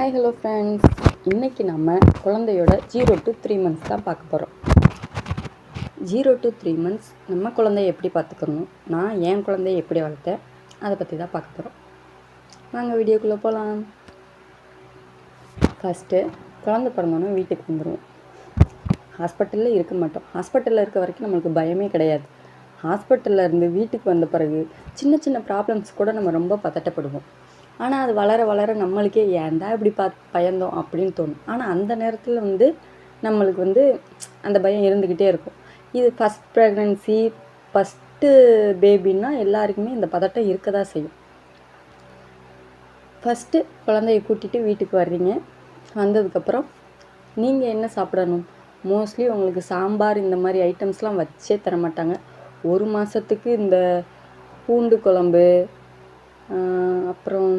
Hi hello friends இன்றைக்கி நம்ம குழந்தையோட ஜீரோ டு த்ரீ மந்த்ஸ் தான் பார்க்க போகிறோம் ஜீரோ டு த்ரீ மந்த்ஸ் நம்ம குழந்தைய எப்படி பார்த்துக்கணும்? நான் என் குழந்தைய எப்படி வளர்த்தேன்? அதை பற்றி தான் பார்க்க போகிறோம் நாங்கள் வீடியோக்குள்ளே போகலாம் ஃபஸ்ட்டு குழந்தை பிறந்தோன்னே வீட்டுக்கு வந்துடுவோம் ஹாஸ்பிட்டலில் இருக்க மாட்டோம். ஹாஸ்பிட்டலில் இருக்க வரைக்கும் நம்மளுக்கு பயமே கிடையாது. ஹாஸ்பிட்டலில் இருந்து வீட்டுக்கு வந்த பிறகு சின்ன சின்ன ப்ராப்ளம்ஸ் கூட நம்ம ரொம்ப பதட்டப்படுவோம். ஆனால் அது வளர வளர நம்மளுக்கே ஏன்டா இப்படி பா பயந்தோம் அப்படின்னு தோணும். ஆனால் அந்த நேரத்தில் வந்து நம்மளுக்கு வந்து அந்த பயம் இருந்துக்கிட்டே இருக்கும். இது ஃபஸ்ட் ப்ரெக்னன்சி ஃபஸ்ட்டு பேபின்னா எல்லாருக்குமே இந்த பதட்டம் இருக்க தான் செய்யும். ஃபஸ்ட்டு குழந்தைய கூட்டிகிட்டு வீட்டுக்கு வர்றீங்க. வந்ததுக்கப்புறம் நீங்கள் என்ன சாப்பிடணும்? மோஸ்ட்லி உங்களுக்கு சாம்பார் இந்த மாதிரி ஐட்டம்ஸ்லாம் வச்சே தர மாட்டாங்க ஒரு மாதத்துக்கு இந்த பூண்டு குழம்பு அப்புறம்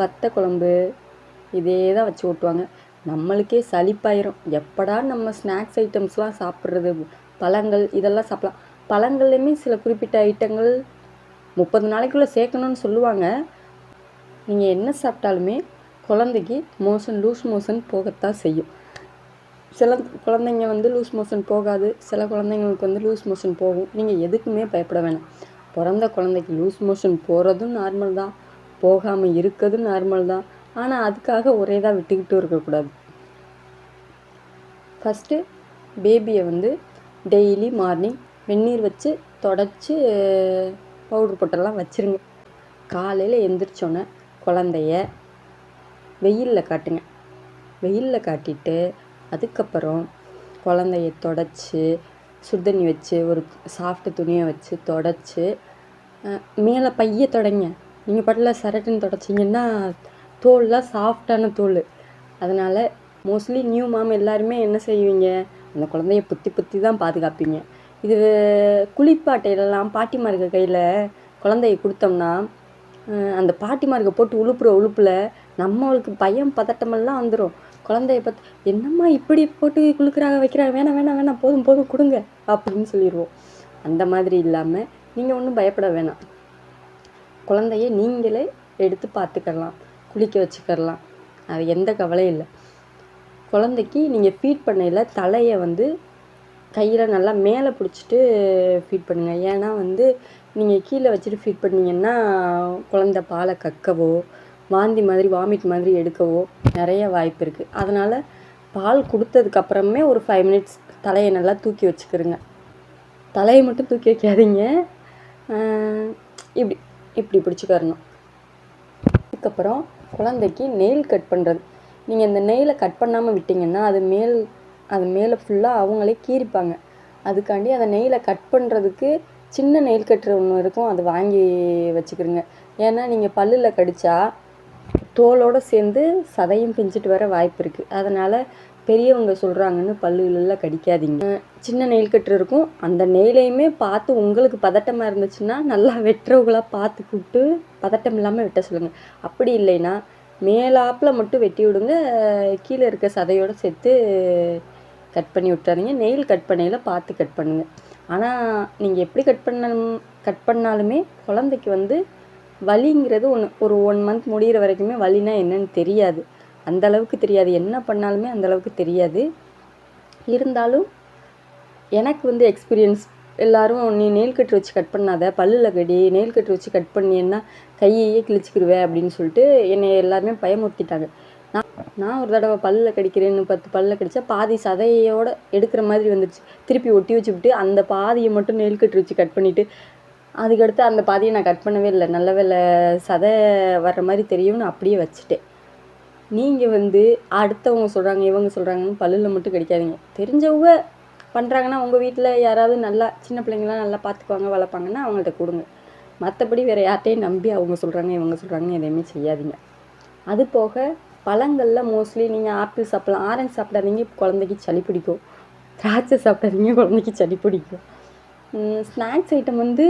வத்த குழம்பு இதே தான் வச்சு ஓட்டுவாங்க. நம்மளுக்கே சலிப்பாயிரும் எப்படா நம்ம ஸ்நாக்ஸ் ஐட்டம்ஸ்லாம் சாப்பிட்றது? பழங்கள் இதெல்லாம் சாப்பிட்லாம். பழங்கள்லையுமே சில குறிப்பிட்ட ஐட்டங்கள் முப்பது நாளைக்குள்ளே சேர்க்கணும்னு சொல்லுவாங்க. நீங்கள் என்ன சாப்பிட்டாலுமே குழந்தைக்கு மோஷன் லூஸ் மோஷன் போகத்தான் செய்யும். சில குழந்தைங்க வந்து லூஸ் மோஷன் போகாது. சில குழந்தைங்களுக்கு வந்து லூஸ் மோஷன் போகும். நீங்கள் எதுக்குமே பயப்பட வேணாம். பிறந்த குழந்தைக்கு லூஸ் மோஷன் போகிறதும் நார்மல் தான். போகாமல் இருக்கிறதும் நார்மல் தான். ஆனால் அதுக்காக ஒரே தான் விட்டுக்கிட்டு இருக்கக்கூடாது. ஃபஸ்ட்டு பேபியை வந்து டெய்லி மார்னிங் வெந்நீர் வச்சு தொடச்சி பவுட்ரு போட்டெல்லாம் வச்சுருங்க. காலையில் எந்திரிச்சோன்னே குழந்தைய வெயிலில் காட்டுங்க. வெயிலில் காட்டிட்டு அதுக்கப்புறம் குழந்தைய தொடச்சி சுடுதண்ணி வச்சு ஒரு சாஃப்ட் துணியை வச்சு தொடச்சி மேலே பைய தொடங்க. நீங்கள் பாட்டில் சரட்டுன்னு தொடச்சிங்கன்னா தோல்லாம் சாஃப்டான தோல். அதனால் மோஸ்ட்லி நியூ மாம் எல்லாருமே என்ன செய்வீங்க? அந்த குழந்தைய புத்தி புத்தி தான் பாதுகாப்பீங்க. இது குளிப்பாட்டையிலலாம் பாட்டிமார்க கையில் குழந்தைய கொடுத்தோம்னா அந்த பாட்டிமார்க போட்டு உழுப்புற உழுப்பில் நம்மளுக்கு பயம் பதட்டமெல்லாம் வந்துடும் குழந்தைய பார்த்து என்னம்மா இப்படி போட்டு குளுக்குறாங்க வைக்கிறாங்க வேணாம் வேணாம் வேணாம் போதும் போதும் கொடுங்க அப்படின்னு சொல்லிடுவோம் அந்த மாதிரி இல்லாமல் நீங்கள் ஒன்றும் பயப்பட வேணாம். குழந்தைய நீங்களே எடுத்து பார்த்துக்கலாம் குளிக்க வச்சுக்கலாம். அது எந்த கவலையும் இல்லை. குழந்தைக்கு நீங்கள் ஃபீட் பண்ணையில் தலையை வந்து கையில் நல்லா மேலே பிடிச்சிட்டு ஃபீட் பண்ணுங்கள் ஏன்னா வந்து நீங்கள் கீழே வச்சுட்டு ஃபீட் பண்ணீங்கன்னா குழந்த பாலை கக்கவோ வாந்தி மாதிரி வாமிட் மாதிரி எடுக்கவோ நிறைய வாய்ப்பு இருக்குது அதனால் பால் கொடுத்ததுக்கப்புறமே ஒரு ஃபைவ் மினிட்ஸ் தலையை நல்லா தூக்கி வச்சுக்கிறோங்க தலையை மட்டும் தூக்கி வைக்காதீங்க. இப்படி இப்படி பிடிச்சிக்கறணும் அதுக்கப்புறம் குழந்தைக்கு நெயில் கட் பண்ணுறது நீங்கள் இந்த நெயிலை கட் பண்ணாமல் விட்டிங்கன்னா அது மேல் அது மேலே ஃபுல்லாக அவங்களே கீறிப்பாங்க. அதுக்காண்டி அந்த நெயிலை கட் பண்ணுறதுக்கு சின்ன நெயில் கட்டுற ஒன்று இருக்கும் அது வாங்கி வச்சுக்கிறோங்க ஏன்னா நீங்கள் பல்லில் கடித்தா தோலோடு சேர்ந்து சதையும் பிஞ்சிட்டு வர வாய்ப்பு இருக்குது அதனால் பெரியவங்க சொல்கிறாங்கன்னு பல்லுகளில் கடிக்காதீங்க. சின்ன நெயில் கட்டு இருக்கும். அந்த நெயிலையுமே பார்த்து உங்களுக்கு பதட்டமாக இருந்துச்சுன்னா நல்லா வெட்டுறவங்களாக பார்த்து கூப்பிட்டு பதட்டம் இல்லாமல் வெட்ட சொல்லுங்கள் அப்படி இல்லைன்னா மேலாப்பில் மட்டும் வெட்டி விடுங்க. கீழே இருக்க சதையோடு சேர்த்து கட் பண்ணி விட்டுறாதீங்க. நெயில் கட் பண்ணையில் பார்த்து கட் பண்ணுங்கள் ஆனால் நீங்கள் எப்படி கட் பண்ண கட் பண்ணாலுமே குழந்தைக்கு வந்து வலிங்கிறது ஒன்று ஒரு ஒன் மந்த் முடிகிற வரைக்குமே வலினா என்னன்னு தெரியாது. அந்த அளவுக்கு தெரியாது. என்ன பண்ணாலுமே அந்தளவுக்கு தெரியாது. இருந்தாலும் எனக்கு வந்து எக்ஸ்பீரியன்ஸ் எல்லாரும் நீ நெயில் கட்டு வச்சு கட் பண்ணாத பல்லில் கடி நெயில் கட்டு வச்சு கட் பண்ணியன்னா கையையே கிழிச்சிக்கிடுவேன் அப்படின்னு சொல்லிட்டு என்னை எல்லாருமே பயமுறுத்திட்டாங்க. நான் நான் ஒரு தடவை பல்லில் கடிக்கிறேன்னு பத்து பல்லில் கடிச்சா பாதி சதையோடு எடுக்கிற மாதிரி வந்துடுச்சு திருப்பி ஒட்டி வச்சுவிட்டு அந்த பாதியை மட்டும் நெயில் கட்டு வச்சு கட் பண்ணிவிட்டு அதுக்கடுத்து அந்த பாதியை நான் கட் பண்ணவே இல்லை. நல்ல வேலை சதை வர்ற மாதிரி தெரியும்னு அப்படியே வச்சுட்டேன். நீங்கள் வந்து அடுத்தவங்க சொல்கிறாங்க இவங்க சொல்கிறாங்கன்னு பல்லில் மட்டும் கடிக்காதீங்க. தெரிஞ்சவங்க பண்ணுறாங்கன்னா உங்கள் வீட்டில் யாராவது நல்லா சின்ன பிள்ளைங்களாம் நல்லா பார்த்துக்குவாங்க வளர்ப்பாங்கன்னா அவங்கள்ட்ட கொடுங்க. மற்றபடி வேறு யார்ட்டையும் நம்பி அவங்க சொல்கிறாங்க இவங்க சொல்கிறாங்கன்னு எதையுமே செய்யாதீங்க. அது போக பழங்களில் மோஸ்ட்லி நீங்கள் ஆப்பிள் சாப்பிடலாம். ஆரஞ்சு சாப்பிடாதீங்க குழந்தைக்கு சளி பிடிக்கும். திராட்சை சாப்பிடாதீங்க குழந்தைக்கு சளி பிடிக்கும். ஸ்நாக்ஸ் ஐட்டம் வந்து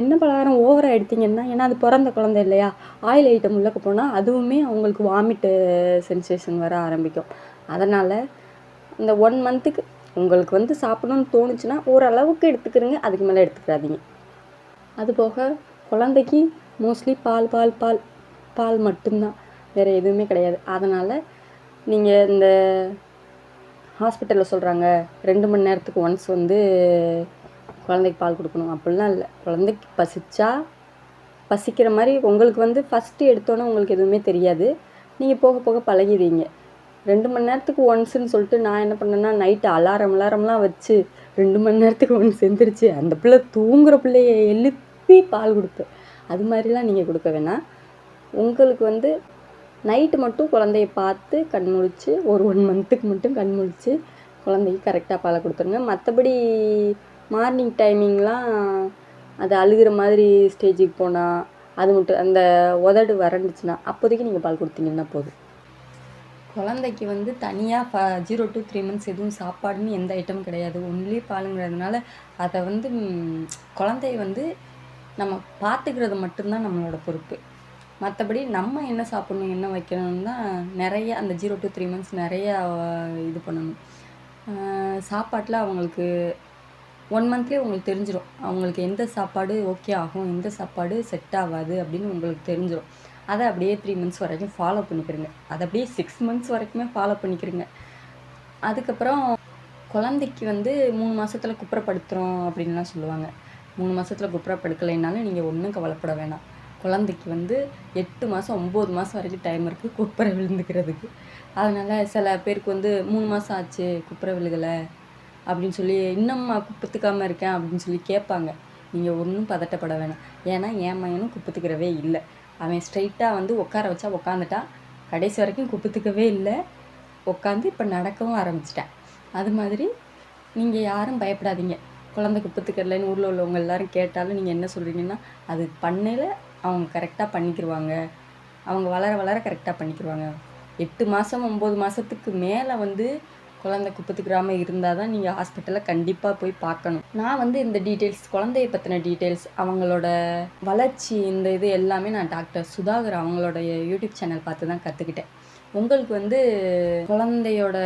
என்ன பலகாரம் ஓவராக எடுத்தீங்கன்னா ஏன்னா அது பிறந்த குழந்தை இல்லையா? ஆயில் ஐட்டம் உள்ளக்க போனால் அதுவுமே அவங்களுக்கு வாமிட்டு சென்சேஷன் வர ஆரம்பிக்கும். அதனால் இந்த ஒன் மந்த்துக்கு உங்களுக்கு வந்து சாப்பிடணும்னு தோணுச்சுன்னா ஓரளவுக்கு எடுத்துக்கிறங்க அதுக்கு மேலே எடுத்துக்கிறாதீங்க அதுபோக குழந்தைக்கு மோஸ்ட்லி பால் பால் பால் பால் மட்டும்தான். வேறு எதுவுமே கிடையாது. அதனால் நீங்கள் இந்த ஹாஸ்பிட்டலில் சொல்கிறாங்க ரெண்டு மணி நேரத்துக்கு ஒன்ஸ் வந்து குழந்தைக்கு பால் கொடுக்கணும். அப்படிலாம் இல்லை. குழந்தைக்கு பசிச்சா பசிக்கிற மாதிரி உங்களுக்கு வந்து ஃபஸ்ட்டு எடுத்தோன்னே உங்களுக்கு எதுவுமே தெரியாது. நீங்கள் போக போக பழகிடுவீங்க. ரெண்டு மணி நேரத்துக்கு ஒன்ஸுன்னு சொல்லிட்டு நான் என்ன பண்ணேன்னா நைட்டு அலாரம் அலாரம்லாம் வச்சு ரெண்டு மணி நேரத்துக்கு ஒன்று எந்திரிச்சு அந்த பிள்ளை தூங்குற பிள்ளைய எழுப்பி பால் கொடுப்பேன் அது மாதிரிலாம் நீங்கள் கொடுக்க வேணாம். உங்களுக்கு வந்து நைட்டு மட்டும் குழந்தைய பார்த்து கண் முழிச்சு ஒரு ஒன் மந்த்துக்கு மட்டும் கண் முழிச்சு குழந்தைக்கு கரெக்டாக பாலை கொடுத்துருங்க. மற்றபடி மார்னிங் டைமிங்லாம் அது அழுகிற மாதிரி ஸ்டேஜுக்கு போனால் அது மட்டும் அந்த உதடு வறண்டுச்சுன்னா அப்போதைக்கு நீங்கள் பால் கொடுத்தீங்கன்னா போதும். குழந்தைக்கு வந்து தனியாக ஃப ஜீரோ டு த்ரீ மந்த்ஸ் எதுவும் சாப்பாடுன்னு எந்த ஐட்டம் கிடையாது. ஒன்லி பாலுங்கிறதுனால அதை வந்து குழந்தைய வந்து நம்ம பார்த்துக்கிறது மட்டும்தான் நம்மளோட பொறுப்பு. மற்றபடி நம்ம என்ன சாப்பிட்ணும் என்ன வைக்கணும்னு தான் நிறைய அந்த ஜீரோ டு த்ரீ மந்த்ஸ் நிறையா இது பண்ணணும். சாப்பாட்டில் அவங்களுக்கு ஒன் மந்த்லேயே உங்களுக்கு தெரிஞ்சிடும் அவங்களுக்கு எந்த சாப்பாடு ஓகே ஆகும் எந்த சாப்பாடு செட் ஆகாது அப்படின்னு உங்களுக்கு தெரிஞ்சிடும் அதை அப்படியே த்ரீ மந்த்ஸ் வரைக்கும் ஃபாலோ பண்ணிக்கிறங்க. அதை அப்படியே சிக்ஸ் மந்த்ஸ் வரைக்குமே ஃபாலோ பண்ணிக்கிறங்க. அதுக்கப்புறம் குழந்தைக்கு வந்து மூணு மாதத்தில் குப்புறப்படுத்துகிறோம் அப்படின்லாம் சொல்லுவாங்க. மூணு மாதத்தில் குப்புறப்படுக்கலைனாலும் நீங்கள் ஒன்றும் கவலைப்பட வேணாம். குழந்தைக்கு வந்து எட்டு மாதம் ஒம்பது மாதம் வரைக்கும் டைம் இருக்குது குப்புற விழுந்துக்கிறதுக்கு. அதனால் சில பேருக்கு வந்து மூணு மாதம் ஆச்சு குப்புற விழுகலை. அப்படின்னு சொல்லி இன்னும்மா குப்பத்துக்காமல் இருக்கேன் அப்படின்னு சொல்லி கேட்பாங்க. நீங்கள் ஒன்றும் பதட்டப்பட வேணாம். ஏன்னா என் மையனும் குப்பத்துக்கிறவே இல்லை. அவன் ஸ்ட்ரைட்டாக வந்து உட்கார வச்சா உக்காந்துட்டான் கடைசி வரைக்கும் குப்பத்துக்கவே இல்லை. உட்காந்து இப்போ நடக்கவும் ஆரம்பிச்சிட்டேன் அது மாதிரி நீங்கள் யாரும் பயப்படாதீங்க. குழந்தை குப்பத்துக்கறலன்னு ஊரில் உள்ளவங்க எல்லாரும் கேட்டாலும் நீங்கள் என்ன சொல்கிறீங்கன்னா அது பண்ணையில் அவங்க கரெக்டாக பண்ணிக்கிருவாங்க. அவங்க வளர வளர கரெக்டாக பண்ணிக்கிருவாங்க. எட்டு மாதம் ஒம்பது மாதத்துக்கு மேலே வந்து குழந்தை குப்பத்துக்கிறாம இருந்தால் தான் நீங்கள் ஹாஸ்பிட்டலில் கண்டிப்பாக போய் பார்க்கணும். நான் வந்து இந்த டீட்டெயில்ஸ் குழந்தைய பற்றின டீட்டெயில்ஸ் அவங்களோட வளர்ச்சி இந்த இது எல்லாமே நான் டாக்டர் சுதாகர் அவங்களோட யூடியூப் சேனல் பார்த்து தான் கற்றுக்கிட்டேன் உங்களுக்கு வந்து குழந்தையோட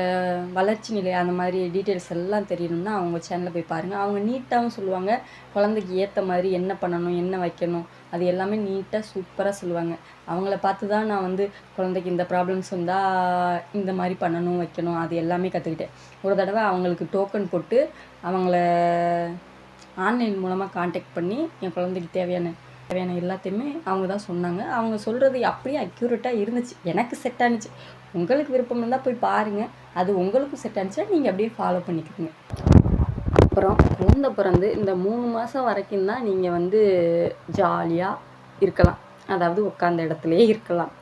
வளர்ச்சி நிலை அந்த மாதிரி டீட்டெயில்ஸ் எல்லாம் தெரியணும்னா அவங்க சேனலில் போய் பாருங்கள் அவங்க நீட்டாகவும் சொல்லுவாங்க. குழந்தைக்கு ஏற்ற மாதிரி என்ன பண்ணணும் என்ன வைக்கணும் அது எல்லாமே நீட்டாக சூப்பராக சொல்லுவாங்க. அவங்கள பார்த்து தான் நான் வந்து குழந்தைக்கு இந்த ப்ராப்ளம்ஸ் வந்தால் இந்த மாதிரி பண்ணணும் வைக்கணும் அது எல்லாமே கற்றுக்கிட்டேன் ஒரு தடவை அவங்களுக்கு டோக்கன் போட்டு அவங்கள ஆன்லைன் மூலமாக காண்டாக்ட் பண்ணி என் குழந்தைக்கு தேவையான தேவையான எல்லாத்தையுமே அவங்க தான் சொன்னாங்க. அவங்க சொல்கிறது அப்படியே அக்யூரேட்டாக இருந்துச்சு. எனக்கு செட் ஆனிச்சு. உங்களுக்கு விருப்பம் இருந்தால் போய் பாருங்கள் அது உங்களுக்கும் செட் ஆனிச்சுன்னா நீங்கள் அப்படியே ஃபாலோ பண்ணிக்கிறீங்க அப்புறம் குழந்தை பிறந்து இந்த மூணு மாதம் வரைக்கும் தான் நீங்கள் வந்து ஜாலியாக இருக்கலாம். அதாவது உட்காந்த இடத்துலையே இருக்கலாம்.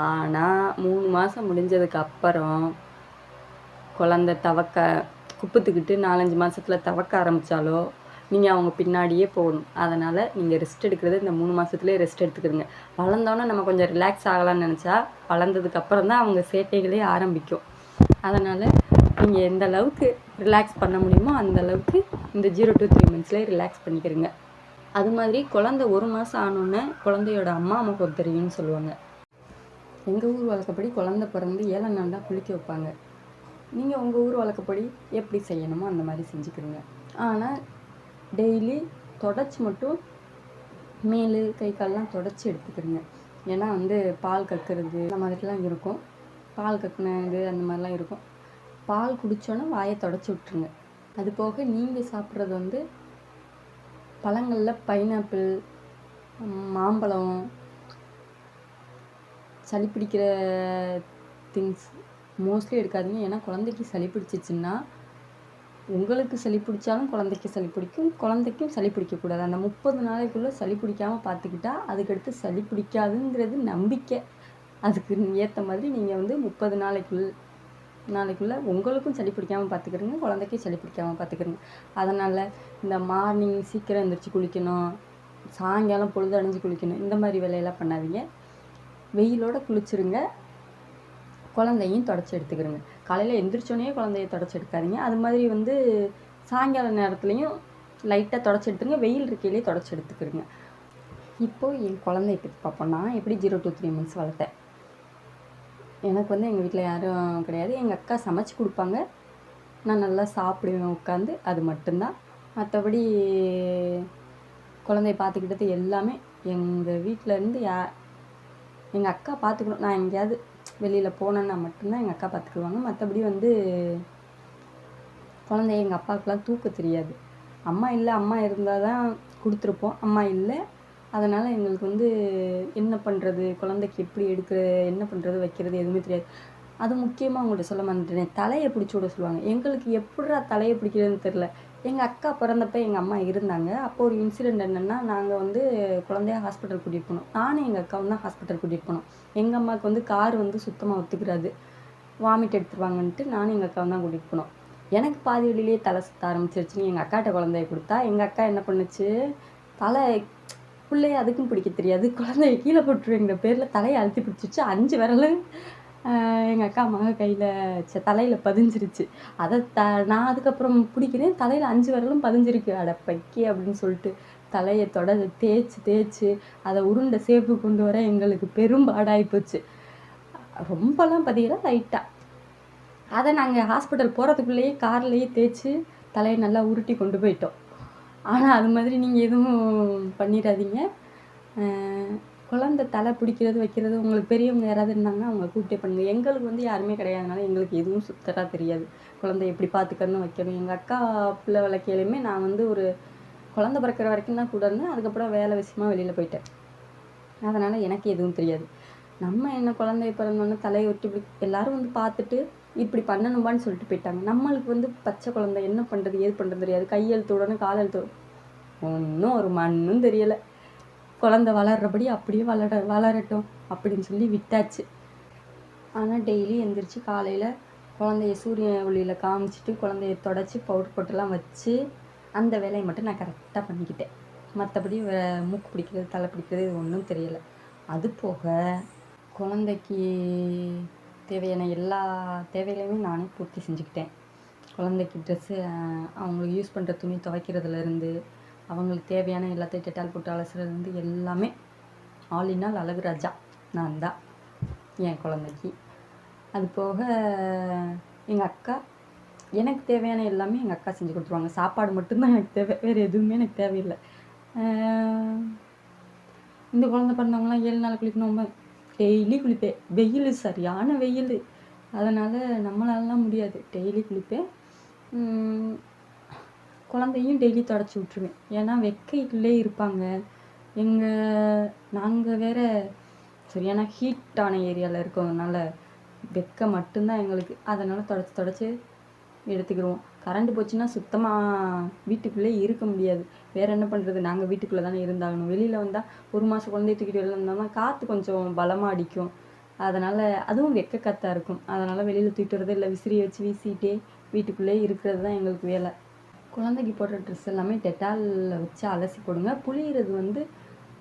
ஆனால் மூணு மாதம் முடிஞ்சதுக்கு அப்புறம் குழந்த தவக்க குப்பத்துக்கிட்டு நாலஞ்சு மாதத்தில் தவக்க ஆரம்பித்தாலோ நீங்கள் அவங்க பின்னாடியே போகணும். அதனால் நீங்கள் ரெஸ்ட் எடுக்கிறது இந்த மூணு மாதத்துலேயே ரெஸ்ட் எடுத்துக்கிடுங்க. வளர்ந்தோன்னே நம்ம கொஞ்சம் ரிலாக்ஸ் ஆகலாம்னு நினச்சா வளர்ந்ததுக்கப்புறம் தான் அவங்க சேட்டைகளே ஆரம்பிக்கும். அதனால் நீங்கள் எந்த அளவுக்கு ரிலாக்ஸ் பண்ண முடியுமோ அந்த அளவுக்கு இந்த ஜீரோ டு த்ரீ மந்த்ஸ்லேயே ரிலாக்ஸ் பண்ணிக்கிறங்க அது மாதிரி குழந்தை ஒரு மாதம் ஆனோன்னே குழந்தையோட அம்மா முகம் தெரியும்னு சொல்லுவாங்க. எங்கள் ஊர் வழக்கப்படி குழந்தை பிறந்து ஏழை நாள் தான் குளிக்க வைப்பாங்க. நீங்கள் உங்கள் ஊர் வழக்கப்படி எப்படி செய்யணுமோ அந்த மாதிரி செஞ்சுக்கிடுங்க. ஆனால் டெய்லி தொடச்சி மட்டும் மேல் கை கால்லாம் தொடச்சி எடுத்துக்கிடுங்க ஏன்னா வந்து பால் கக்குறது அந்த மாதிரிலாம் இருக்கும். பால் கக்கின இது அந்த மாதிரிலாம் இருக்கும். பால் குடித்தோன்னே வாயை தொடச்சி விட்ருங்க அது போக நீங்கள் சாப்பிட்றது வந்து பழங்களில் பைனாப்பிள் மாம்பழம் சளி பிடிக்கிற திங்ஸ் மோஸ்ட்லி எடுக்காதீங்க. ஏன்னா குழந்தைக்கு சளி பிடிச்சிச்சின்னா உங்களுக்கு சளி பிடிச்சாலும் குழந்தைக்கு சளி பிடிக்கும் குழந்தைக்கும் சளி பிடிக்கக்கூடாது. அந்த முப்பது நாளைக்குள்ளே சளி பிடிக்காமல் பார்த்துக்கிட்டா அதுக்கடுத்து சளி பிடிக்காதுங்கிறது நம்பிக்கை. அதுக்கு ஏற்ற மாதிரி நீங்கள் வந்து முப்பது நாளைக்குள் நாளைக்குள்ளே உங்களுக்கும் சளி பிடிக்காமல் பார்த்துக்கிறங்க குழந்தைக்கும் சளி பிடிக்காமல் பார்த்துக்கிறங்க அதனால் இந்த மார்னிங் சீக்கிரம் எழுந்திரிச்சு குளிக்கணும் சாயங்காலம் பொழுது அடைஞ்சு குளிக்கணும் இந்த மாதிரி வேலையெல்லாம் பண்ணாதீங்க. வெயிலோட குளிச்சிருங்க குழந்தையும் தொடச்சி எடுத்துக்கிறங்க காலையில் எந்திரிச்சோடனே குழந்தைய தொடச்சி எடுக்காதீங்க. அது மாதிரி வந்து சாயங்கால நேரத்துலையும் லைட்டாக தொடச்சி எடுத்துருங்க. வெயில் இருக்கையிலே தொடச்சி எடுத்துக்கிடுங்க இப்போது என் குழந்தைய பற்றி பார்ப்போம். நான் எப்படி ஜீரோ டூ த்ரீ மந்த்ஸ் வளர்த்தேன்? எனக்கு வந்து எங்கள் வீட்டில் யாரும் கிடையாது. எங்கள் அக்கா சமைச்சு கொடுப்பாங்க. நான் நல்லா சாப்பிடுவேன் உட்காந்து அது மட்டும்தான். மற்றபடி குழந்தைய பார்த்துக்கிட்டது எல்லாமே எங்கள் வீட்டில் இருந்து யா எங்கள் அக்கா பார்த்துக்கணும். நான் எங்கேயாவது வெளியில் போனேன்னா மட்டும்தான் எங்கள் அக்கா பார்த்துக்குவாங்க மற்றபடி வந்து குழந்தைய எங்கள் அப்பாவுக்குலாம் தூக்க தெரியாது. அம்மா இல்லை அம்மா இருந்தால் தான் கொடுத்துருப்போம். அம்மா இல்லை அதனால் எங்களுக்கு வந்து என்ன பண்ணுறது குழந்தைக்கு எப்படி எடுக்கிற என்ன பண்ணுறது வைக்கிறது எதுவுமே தெரியாது. அது முக்கியமாக அவங்கள்ட்ட சொல்ல மாட்டேன் தலையை பிடிச்சி விட சொல்லுவாங்க. எங்களுக்கு எப்படா தலையை பிடிக்கிறதுன்னு தெரில எங்கள் அக்கா பிறந்தப்ப எங்கள் அம்மா இருந்தாங்க. அப்போ ஒரு இன்சிடெண்ட் என்னென்னா நாங்கள் வந்து குழந்தைய ஹாஸ்பிட்டல் கூட்டிகிட்டு போனோம். நானும் எங்கள் அக்காவும் தான் ஹாஸ்பிட்டல் கூட்டிகிட்டு போனோம். எங்கள் அம்மாவுக்கு வந்து கார் வந்து சுத்தமாக ஒத்துக்கிறாது. வாமிட் எடுத்துருவாங்கன்ட்டு நானும் எங்கள் அக்காவும் தான் கூட்டிகிட்டு போனோம். எனக்கு பாதி வழியிலேயே தலை சுத்த ஆரம்பிச்சிருச்சுன்னு எங்கள் அக்காட்ட குழந்தைய கொடுத்தா எங்கள் அக்கா என்ன பண்ணுச்சு? தலை பிள்ளைய அதுக்கும் பிடிக்க தெரியாது. குழந்தைய கீழே போட்டுருவேங்கிற பேரில் தலையை அழுத்தி பிடிச்சிச்சு. அஞ்சு விரலும் எங்கள் அக்கா மக கையில் தலையில் பதிஞ்சிருச்சு. அதை த நான் அதுக்கப்புறம் பிடிக்கிறேன். தலையில் அஞ்சு விரலும் பதிஞ்சிருக்கு. அட பைக்கி அப்படின்னு சொல்லிட்டு தலையை தொட தேய்ச்சி தேய்ச்சி அதை உருண்டை சேப்பு கொண்டு வர எங்களுக்கு பெரும்பாடாகி போச்சு. ரொம்பலாம் பதியலை லைட்டாக அதை நாங்கள் ஹாஸ்பிட்டல் போகிறதுக்குள்ளேயே கார்லேயே தேய்ச்சி தலையை நல்லா உருட்டி கொண்டு போயிட்டோம். ஆனால் அது மாதிரி நீங்கள் எதுவும் பண்ணிடாதீங்க. குழந்த தலை பிடிக்கிறது வைக்கிறது உங்களுக்கு பெரியவங்க யாராவது இருந்தாங்கன்னா அவங்க கூப்பிட்டே பண்ணுங்க. எங்களுக்கு வந்து யாருமே கிடையாதுனால எங்களுக்கு எதுவும் சுத்தராக தெரியாது. குழந்தை எப்படி பார்த்துக்கணும் வைக்கணும். எங்கள் அக்கா பிள்ளை வளர்க்கையிலையுமே நான் வந்து ஒரு குழந்த பிறக்கிற வரைக்கும் தான் கூட இருந்தேன். அதுக்கப்புறம் வேலை விஷயமா வெளியில் போயிட்டேன். அதனால் எனக்கு எதுவும் தெரியாது. நம்ம என்ன குழந்தை பிறந்தோன்னே தலையை விட்டு இப்படி எல்லாரும் வந்து பார்த்துட்டு இப்படி பண்ணணுமான்னு சொல்லிட்டு போயிட்டாங்க. நம்மளுக்கு வந்து பச்சை குழந்தை என்ன பண்ணுறது ஏது பண்ணுறது தெரியாது. கையெழுத்து உடனே காலெழுத்து ஒன்றும் ஒரு மண்ணும் தெரியலை. குழந்தை வளர்றபடி அப்படியே வளர வளரட்டும் அப்படின்னு சொல்லி விட்டாச்சு. ஆனால் டெய்லி எந்திரிச்சு காலையில் குழந்தைய சூரிய ஒளியில் காமிச்சிட்டு குழந்தைய தொடச்சி பவுடர் போட்டுலாம் வச்சு அந்த வேலையை மட்டும் நான் கரெக்டாக பண்ணிக்கிட்டேன். மற்றபடி வே- மூக்கு பிடிக்கிறது தலை பிடிக்கிறது இது ஒன்றும் தெரியலை. அது போக குழந்தைக்கு தேவையான எல்லா தேவைகளையுமே நானே பூர்த்தி செஞ்சுக்கிட்டேன். குழந்தைக்கு ட்ரெஸ்ஸு அவங்களுக்கு யூஸ் பண்ணுற துணி துவைக்கிறதுலேருந்து அவங்களுக்கு தேவையான எல்லாத்தையும் டெட்டால் போட்டு அலசுறதுலேருந்து எல்லாமே ஆல் இன் ஆல் அழகு ராஜா. நான் தான். என் குழந்தைக்கு. அது போக எங்கள் அக்கா எனக்கு தேவையான எல்லாமே எங்கள் அக்கா செஞ்சு கொடுத்துருவாங்க. சாப்பாடு மட்டும்தான் எனக்கு தேவை. வேறு எதுவுமே எனக்கு தேவையில்லை. இந்த குழந்தை பிறந்தவங்களாம் ஏழு நாள் குளிக்கணும். டெய்லி குளிப்பேன். வெயில் சரியான வெயில். அதனால் நம்மளாலலாம் முடியாது. டெய்லி குளிப்பேன். குழந்தையும் டெய்லி தொடச்சி விட்ருவேன் ஏன்னா வெக்கைக்குள்ளே இருப்பாங்க. எங்கள் நாங்கள் வேற சரியான ஹீட்டான ஏரியாவில் இருக்கிறதுனால வெக்கை மட்டும்தான் எங்களுக்கு. அதனால் தொடச்சி தொடச்சி எடுத்துக்கிடுவோம் கரண்ட் போச்சுன்னா சுத்தமாக வீட்டுக்குள்ளே இருக்க முடியாது. வேறு என்ன பண்ணுறது நாங்கள் வீட்டுக்குள்ளே தானே இருந்தாகணும். வெளியில் வந்தால் ஒரு மாதம் குழந்தைய தூக்கிட்டு வெளியில் வந்தோம்னா காற்று கொஞ்சம் பலமாக அடிக்கும். அதனால் அதுவும் வெக்க காற்றா இருக்கும். அதனால் வெளியில் தூக்கிட்டு வரது இல்லை. விசிறி வச்சு வீசிட்டே வீட்டுக்குள்ளே இருக்கிறது தான் எங்களுக்கு வேலை. குழந்தைக்கு போடுற ட்ரெஸ் எல்லாமே டெட்டாலில் வச்சு அலசி போடுங்க. புளியிறது வந்து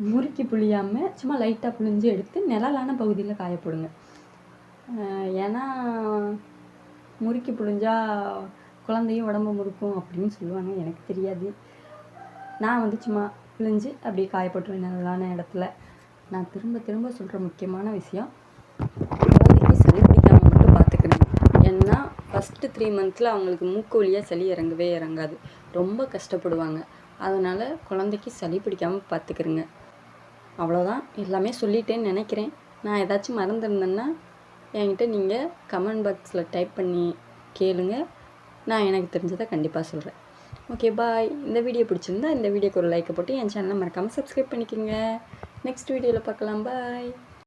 முறுக்கி புளியாமல் சும்மா லைட்டாக புளிஞ்சு எடுத்து நிழலான பகுதியில் காய போடுங்க. ஏன்னா முறுக்கி புளிஞ்சா குழந்தையும் உடம்பு முறுக்கும் அப்படின்னு சொல்லுவாங்க. எனக்கு தெரியாது. நான் வந்து சும்மா பிழிஞ்சு அப்படியே காய போட்டுருவேன் நிழலான இடத்துல. நான் திரும்ப திரும்ப சொல்கிற முக்கியமான விஷயம் குழந்தைக்கு சளி பிடிக்காம மட்டும் பார்த்துக்கணும் ஏன்னா ஃபஸ்ட்டு த்ரீ மந்த்தில் அவங்களுக்கு மூக்கு வழியாக சளி இறங்கவே இறங்காது. ரொம்ப கஷ்டப்படுவாங்க. அதனால் குழந்தைக்கு சளி பிடிக்காமல் பார்த்துக்கிறங்க அவ்வளோதான் எல்லாமே சொல்லிட்டேன்னு நினைக்கிறேன். நான் ஏதாச்சும் மறந்துருந்தேன்னா என்கிட்ட நீங்கள் கமெண்ட் பாக்ஸில் டைப் பண்ணி கேளுங்க. நான் எனக்கு தெரிஞ்சதை கண்டிப்பாக சொல்கிறேன் ஓகே பாய் இந்த வீடியோ பிடிச்சிருந்தா இந்த வீடியோக்கு ஒரு லைக்கை போட்டு என் சேனலை மறக்காமல் சப்ஸ்கிரைப் பண்ணிக்கோங்க. நெக்ஸ்ட் வீடியோவில் பார்க்கலாம். பாய்